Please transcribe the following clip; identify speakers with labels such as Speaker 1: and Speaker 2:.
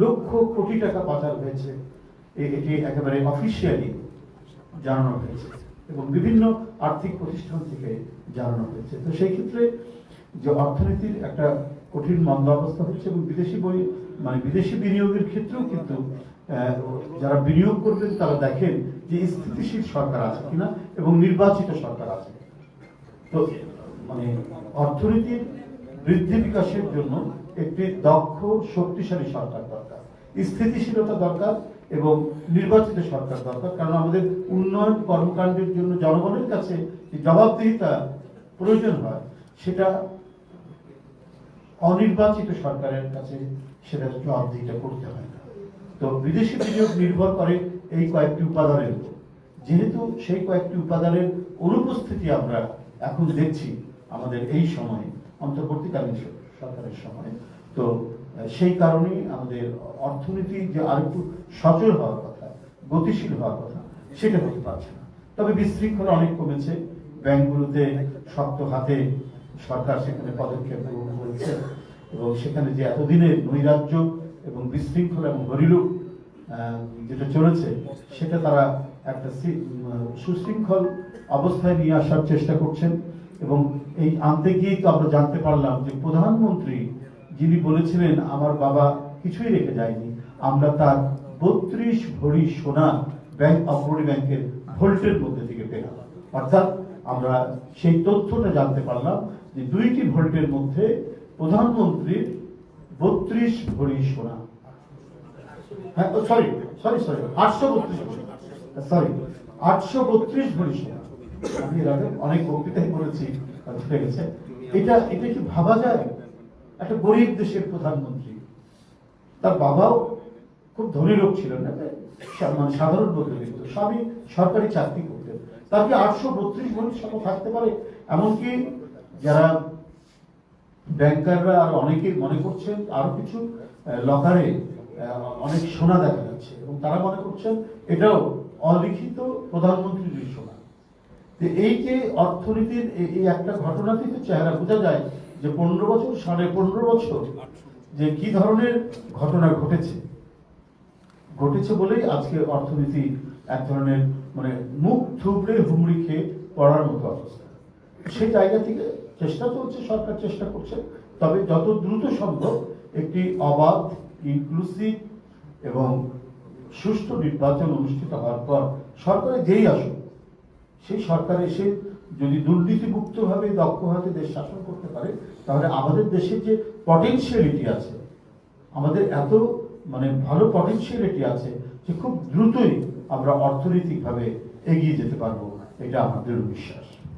Speaker 1: লক্ষ কোটি টাকা পাচার হয়েছে। এটি একেবারে অফিসিয়ালি জানানো হয়েছে এবং বিভিন্ন আর্থিক প্রতিষ্ঠান থেকে জানানো হয়েছে। তো সেই ক্ষেত্রে যে অর্থনীতির একটা কঠিন মন্দা অবস্থা হচ্ছে এবং বিদেশি বই মানে বিদেশি বিনিয়োগের ক্ষেত্রেও কিন্তু যারা বিনিয়োগ করবেন তারা দেখেন যে স্থিতিশীল সরকার আছে কিনা এবং নির্বাচিত সরকার আছে। তো মানে অর্থনীতির বৃদ্ধি বিকাশের জন্য একটি দক্ষ, শক্তিশালী সরকার দরকার। স্থিতিশীলতা দরকার এবং নির্বাচিত সরকার দরকার। কারণ আমাদের উন্নয়ন কর্মকাণ্ডের জন্য জনগণের কাছে যে জবাবদিহিতা প্রয়োজন হয়, সেটা অনির্বাচিত সরকারের কাছে সেটা জবাবদিহিতা করতে হয় না। তো বিদেশি বিনিয়োগ নির্ভর করে এই কয়েকটি উপাদানের উপর। যেহেতু সেই কয়েকটি উপাদানের অনুপস্থিতি আমরা এখন দেখছি আমাদের এই সময়ে অন্তর্বর্তীকালীন সরকারের সময়। তো সেই কারণেই আমাদের অর্থনীতি যে আরেকটু সচল হওয়ার কথা গতিশীল হওয়ার কথা সেটা হতে পারছে না। তবে বিশৃঙ্খলা অনেক কমেছে। ব্যাংকগুলোতে শক্ত হাতে সরকার সেখানে পদক্ষেপ গ্রহণ করেছে এবং সেখানে যে এতদিনের নৈরাজ্য এবং বিশৃঙ্খলা এবং হরিলুপ আহ, যেটা চলেছে সেটা তারা একটা সুশৃঙ্খল অবস্থায় নিয়ে আসার চেষ্টা করছেন। এবং এই আনতে গিয়ে তো আমরা জানতে পারলাম যে প্রধানমন্ত্রী যিনি বলেছিলেন, আমার বাবা কিছুই রেখে যায়নি। আমরা তার বত্রিশ ভরি সোনা ব্যাংক অগ্রণী ব্যাংকের ভোল্টের মধ্যে থেকে পেলাম। অর্থাৎ আমরা সেই তথ্যটা জানতে পারলাম যে দুইটি ভোল্টের মধ্যে প্রধানমন্ত্রীর বত্রিশ ভরি সোনা। হ্যাঁ সরি সরি সরি, আটশো বত্রিশ সরি, আটশো বত্রিশ ভরি সোনা। আমি আগে অনেক বক্তৃতাই করেছি এটা এটা কি ভাবা যায়? একটা গরিব দেশের প্রধানমন্ত্রী, তার বাবাও খুব ধনী লোক ছিলেন না মানে সাধারণ মধ্যবিত্ত স্বামী সরকারি চাকরি করতেন। তার কি আটশো বত্রিশ ভরির সময় থাকতে পারে? এমনকি যারা ব্যাংকাররা আর অনেকে মনে করছেন, আরও কিছু লকারে অনেক সোনা দেখা যাচ্ছে। এবং তারা মনে করছেন, এটাও অলিখিত প্রধানমন্ত্রীর তো এই যে অর্থনীতির এই একটা ঘটনা থেকে চেহারা বোঝা যায় যে পনেরো বছর, সাড়ে পনেরো বছর যে কি ধরনের ঘটনা ঘটেছে। ঘটেছে বলেই আজকে অর্থনীতি এক ধরনের মানে মুখ থুবড়ে হুমড়ি খেয়ে পড়ার মতো অবস্থা। সেই জায়গা থেকে চেষ্টা চলছে, সরকার চেষ্টা করছে, তবে যত দ্রুত সম্ভব একটি অবাধ ইনক্লুসিভ এবং সুষ্ঠু নির্বাচন অনুষ্ঠিত হওয়ার পর সরকারে যেই আসুক সেই সরকার এসে যদি দুর্নীতিমুক্তভাবে দক্ষ হাতে দেশ শাসন করতে পারে, তাহলে আমাদের দেশের যে পটেনশিয়ালিটি আছে, আমাদের এত মানে ভালো পটেনশিয়ালিটি আছে যে খুব দ্রুতই আমরা অর্থনৈতিকভাবে এগিয়ে যেতে পারব, এটা আমার দৃঢ় বিশ্বাস।